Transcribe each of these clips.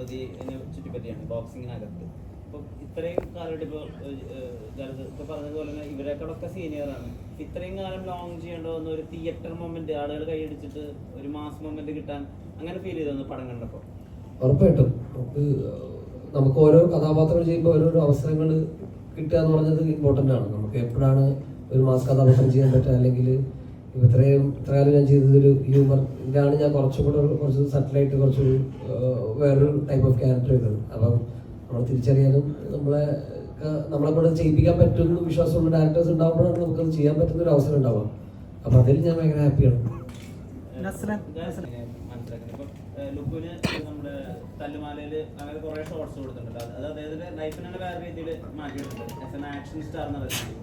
ഗണപതിനെ ചുറ്റിപ്പറ്റിയാണ് ബോക്സിങ്ങിനകത്ത് ഇപ്പം ഇത്രയും കാലമായിട്ട് ഇപ്പോൾ ഇപ്പൊ പറഞ്ഞതുപോലെ തന്നെ ഇവരെക്കാളൊക്കെ സീനിയറാണ് ഇത്രയും കാലം ലോങ് ചെയ്യേണ്ട വന്ന ഒരു തിയേറ്റർ മൊമെന്റ് ആളുകൾ കൈയടിച്ചിട്ട് ഒരു മാസ് മൊമെന്റ് കിട്ടാൻ അങ്ങനെ ഫീൽ ചെയ്തു പടം കണ്ടപ്പോൾ. ഉറപ്പായിട്ടും. നമുക്ക് നമുക്ക് ഓരോ കഥാപാത്രങ്ങൾ ചെയ്യുമ്പോൾ ഓരോരോ അവസരങ്ങൾ കിട്ടുക എന്ന് പറഞ്ഞത് ഇമ്പോർട്ടന്റ് ആണ്. നമുക്ക് എപ്പോഴാണ് ഒരു മാസ് കഥാപാത്രം ചെയ്യാൻ പറ്റുക? അല്ലെങ്കിൽ ഇത്രയും ഇത്ര കാലം ഞാൻ ചെയ്തതൊരു ഹ്യൂമർ ഇതാണ് ഞാൻ കുറച്ചും കൂടെ കുറച്ച് സട്ടിലായിട്ട് കുറച്ചൊരു ആഹ്, വേറൊരു ടൈപ്പ് ഓഫ് ക്യാരക്ടർ ചെയ്തത്. അപ്പം നമ്മൾ തിരിച്ചറിയാനും നമ്മളെ നമ്മളെ കൂടെ ചെയ്യിപ്പിക്കാൻ പറ്റുന്ന വിശ്വാസമുള്ള ഡയറക്ടേഴ്സ് ഉണ്ടാകുമ്പോഴാണ് നമുക്കത് ചെയ്യാൻ പറ്റുന്ന ഒരു അവസരം ഉണ്ടാവുക. അപ്പം അതിൽ ഞാൻ ഭയങ്കര ഹാപ്പിയാണ് ലുക്കുവിന് നമ്മുടെ അങ്ങനെ കുറെ ഷോർട്സ് കൊടുത്തിട്ടുണ്ട്. അത് അദ്ദേഹത്തിന്റെ ലൈഫിനെ വേറെ രീതിയിൽ മാറ്റിയിട്ടുണ്ട് ആക്ഷൻ സ്റ്റാർ എന്ന് രീതിയിൽ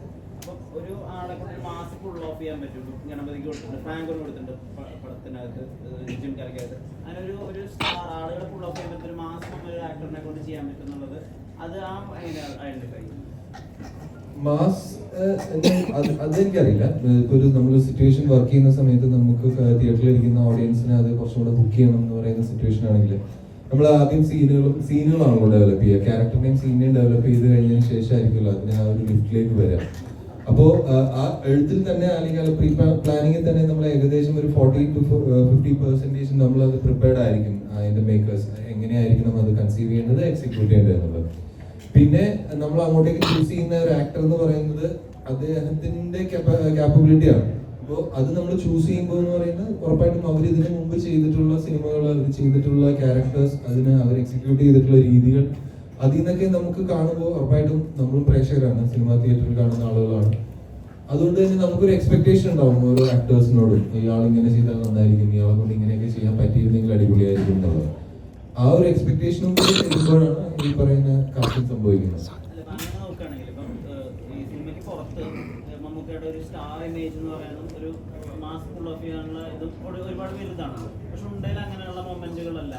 അപ്പൊ ഒരു ആളെ കൊണ്ട് മാസം ഫുൾ ഓഫ് ചെയ്യാൻ പറ്റും ഗണപതിക്ക് കൊടുത്തിട്ടുണ്ട് ഫ്രാങ്കോന് കൊടുത്തിട്ടുണ്ട് പടത്തിനകത്ത് ജിം കരക്കകത്ത് അങ്ങനെ ഒരു ഒരു സ്റ്റാർ ആളുകളെ ഫുൾ ഓഫ് ചെയ്യാൻ പറ്റുന്ന ഒരു മാസം ഒരു ആക്ടറിനെ കൊണ്ട് ചെയ്യാൻ പറ്റുന്നുള്ളത് അത് ആ ഐഡന്റിഫൈ മാസ് അതെനിക്കറിയില്ല. ഇപ്പോൾ ഒരു നമ്മൾ സിറ്റുവേഷൻ വർക്ക് ചെയ്യുന്ന സമയത്ത് നമുക്ക് തിയേറ്ററിൽ ഇരിക്കുന്ന ഓഡിയൻസിനെ അത് കുറച്ചും കൂടെ ബുക്ക് ചെയ്യണം എന്ന് പറയുന്ന സിറ്റുവേഷൻ ആണെങ്കിൽ നമ്മൾ ആദ്യം സീനുകളും സീനുകളാണല്ലോ ഡെവലപ്പ് ചെയ്യുക. ക്യാരക്ടറിനെയും സീനിനെയും ഡെവലപ്പ് ചെയ്ത് കഴിഞ്ഞതിന് ശേഷമായിരിക്കുമല്ലോ അതിനെ ആ ഒരു ലിഫ്റ്റിലേക്ക് വരാം അപ്പോൾ ആ എഴുത്തിൽ തന്നെ അല്ലെങ്കിൽ പ്രീ പ്ലാനിങ്ങിൽ തന്നെ നമ്മൾ ഏകദേശം ഒരു ഫോർട്ടി ടു ഫിഫ്റ്റി പെർസെന്റേജ് നമ്മൾ അത് പ്രിപ്പയർഡ് ആയിരിക്കും അതിന്റെ മേക്കേഴ്സ് എങ്ങനെയായിരിക്കണം അത് കൺസീവ് ചെയ്യേണ്ടത് എക്സിക്യൂട്ട് ചെയ്യേണ്ടത് എന്നുള്ളത്. പിന്നെ നമ്മൾ അങ്ങോട്ടേക്ക് ചൂസ് ചെയ്യുന്ന ഒരു ആക്ടർ എന്ന് പറയുന്നത് അദ്ദേഹത്തിന്റെ ക്യാപ്പബിലിറ്റി ആണ്. അപ്പോൾ അത് നമ്മൾ ചൂസ് ചെയ്യുമ്പോൾ എന്ന് പറയുന്നത് ഉറപ്പായിട്ടും അവർ ഇതിനു മുമ്പ് ചെയ്തിട്ടുള്ള സിനിമകൾ അവർ ചെയ്തിട്ടുള്ള ക്യാരക്ടേഴ്സ് അതിന് അവർ എക്സിക്യൂട്ട് ചെയ്തിട്ടുള്ള രീതികൾ അതിൽ നിന്നൊക്കെ നമുക്ക് കാണുമ്പോൾ ഉറപ്പായിട്ടും നമ്മൾ പ്രേക്ഷകരാണ്. സിനിമാ തിയേറ്ററിൽ കാണുന്ന ആളുകളാണ്. അതുകൊണ്ട് തന്നെ നമുക്കൊരു എക്സ്പെക്ടേഷൻ ഉണ്ടാവും ഓരോ ആക്ടേഴ്സിനോട് ഇയാൾ ഇങ്ങനെ ചെയ്താൽ നന്നായിരിക്കും ഇയാളെ കൊണ്ട് ഇങ്ങനെയൊക്കെ ചെയ്യാൻ പറ്റിയിരുന്നെങ്കിൽ അടിപൊളിയായിരിക്കും എന്നുള്ളത്. ആ ഒരു എക്സ്പെക്ടേഷനും കൂടി ചെയ്യുമ്പോഴാണ് ഈ പറയുന്ന കാര്യം സംഭവിക്കുന്നത്. മമ്മൂക്കയുടെ ഒരു സ്റ്റാർ ഇമേജ് എന്ന് പറയുന്നത് ഒരു മാസ് ഫുൾ ഓഫ് ചെയ്യാനുള്ള ഇത് ഒരുപാട് വലുതാണ്. പക്ഷെ ഉണ്ടയിൽ അങ്ങനെയുള്ള മൊമെന്റുകളല്ല.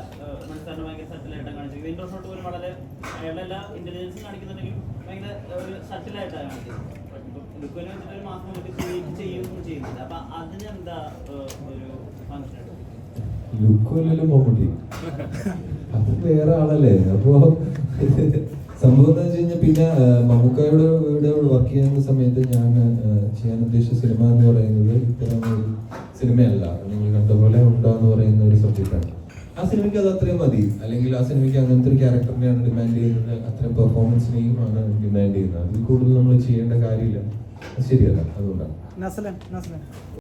മനസ്സിലാക്കാൻ ഭയങ്കര സട്ടിലായിട്ടാണ് കാണിച്ചത് വിൻഡോ ഷോട്ട് പോലും വളരെ അയാളുടെ എല്ലാ ഇന്റലിജൻസും കാണിക്കുന്നുണ്ടെങ്കിൽ ഭയങ്കര ഒരു സെറ്റിലായിട്ടാണ് കാണിക്കുന്നത് വെച്ചിട്ട് ഒരു മാസം നമുക്ക് ചെയ്യുകയും ചെയ്യുന്നില്ല. അപ്പൊ അതിനെന്താ ഒരു ഫംഗ്ഷൻ ലുക്കല്ലല്ലോ മമ്മൂട്ടി അത് വേറെ ആളല്ലേ? അപ്പോ സംഭവം എന്താ കഴിഞ്ഞാൽ പിന്നെ മമ്മൂക്കായുടെ വീട് വർക്ക് ചെയ്യുന്ന സമയത്ത് ഞാൻ ചെയ്യാൻ ഉദ്ദേശിച്ച സിനിമ എന്ന് പറയുന്നത് ഇത്തരം ഒരു സിനിമയല്ല നിങ്ങൾ കണ്ട പോലെ ഉണ്ടാന്ന് പറയുന്ന ഒരു സബ്ജക്റ്റാണ് ആ സിനിമയ്ക്ക് അത് അത്രയും മതി. അല്ലെങ്കിൽ ആ സിനിമയ്ക്ക് അങ്ങനത്തെ ഒരു ക്യാരക്ടറിനെയാണ് ഡിമാൻഡ് ചെയ്യുന്നത്. അത്രയും പെർഫോമൻസിനെയും ആണ് ഡിമാൻഡ് ചെയ്യുന്നത്. അതിൽ കൂടുതൽ നമ്മൾ ചെയ്യേണ്ട കാര്യമില്ല. ശരിയല്ല. അതുകൊണ്ടാണ്.